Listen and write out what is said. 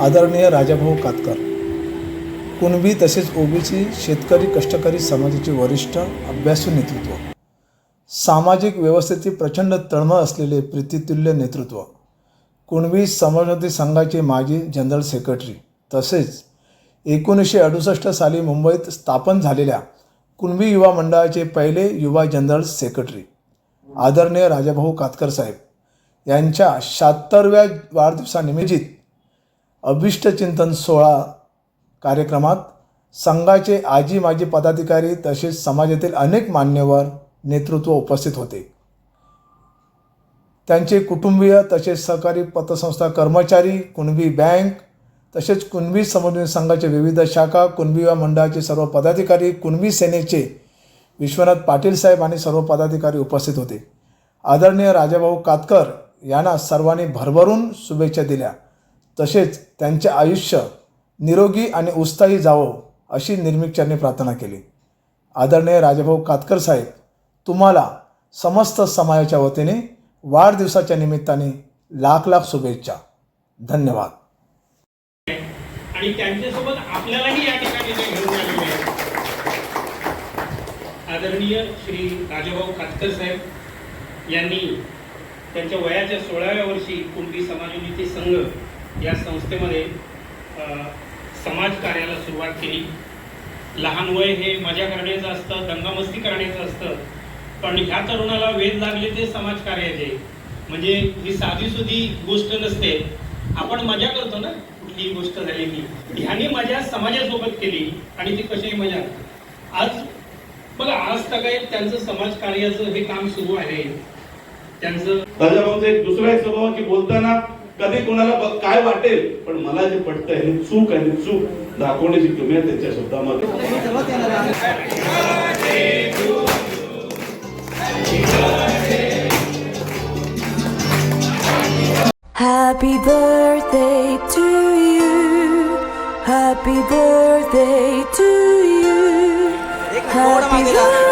आदरणीय राजाभाऊ कातकर कुणबी तसेच ओबीसी शेतकरी कष्टकरी समाजाचे वरिष्ठ अभ्यासू नेतृत्व सामाजिक व्यवस्थेची प्रचंड तळमळ असलेले प्रीतितुल्य नेतृत्व कुणबी समाजवादी संघाचे माजी जनरल सेक्रेटरी तसेच एकोणीसशे अडुसष्ट साली मुंबईत स्थापन झालेल्या कुणबी युवा मंडळाचे पहिले युवा जनरल सेक्रेटरी. आदरणीय राजाभाऊ कातकर साहेब यांच्या शहात्तरव्या वाढदिवसानिमित्त अभिष्टचिंतन सोहळा कार्यक्रमात संघाचे आजी माजी पदाधिकारी तसेच समाजातील अनेक मान्यवर नेतृत्व उपस्थित होते. त्यांचे कुटुंबीय तसेच सहकारी पतसंस्था कर्मचारी कुणबी बँक तसेच कुणबी समन्वय संघाचे विविध शाखा कुणबी या मंडळाचे सर्व पदाधिकारी कुणबी सेनेचे विश्वनाथ पाटील साहेब आणि सर्व पदाधिकारी उपस्थित होते. आदरणीय राजाभाऊ कातकर यांना सर्वांनी भरभरून शुभेच्छा दिल्या. तसेच त्यांचे आयुष्य निरोगी आणि उत्साही जावो अशी निर्मिक्षांनी प्रार्थना केली. आदरणीय राजाभाऊ कातकर साहेब तुम्हाला समस्त समाजाच्या वतीने वाढदिवसाच्या निमित्ताने लाख लाख शुभेच्छा. धन्यवाद. आणि त्यांच्यासोबत आपल्यालाही या ठिकाणी आदरणीय श्री राजाभाऊ कातकर साहेब यांनी त्यांच्या वयाच्या सोळाव्या वर्षी कुणबी समाजोन्नती संघ या संस्थेमध्ये समाज कार्याला सुरुवात केली. लहान वय हे मजा करण्याचं असतं दंगामस्ती करण्याचं असतं पण ह्या तरुणाला वेध लागले ते समाज कार्याचे. म्हणजे ही साधी सुधी गोष्ट नसते. आपण मजा करतो ना कुठलीही गोष्ट झाली की ह्याने मजा समाजासोबत केली आणि ती कशी मजा? आज आज काय त्यांचं समाज कार्याचं हे काम सुरू आहे त्यांचं राजाभाऊचं एक दुसरा एक स्वभाव की बोलताना कधी कोणाला काय वाटेल पण मला जे पटतं हे चूक आहे ती चूक दाखवण्याची तुम्ही त्यांच्या शब्दामध्ये Happy birthday to you. Happy birthday to you. Happy birthday,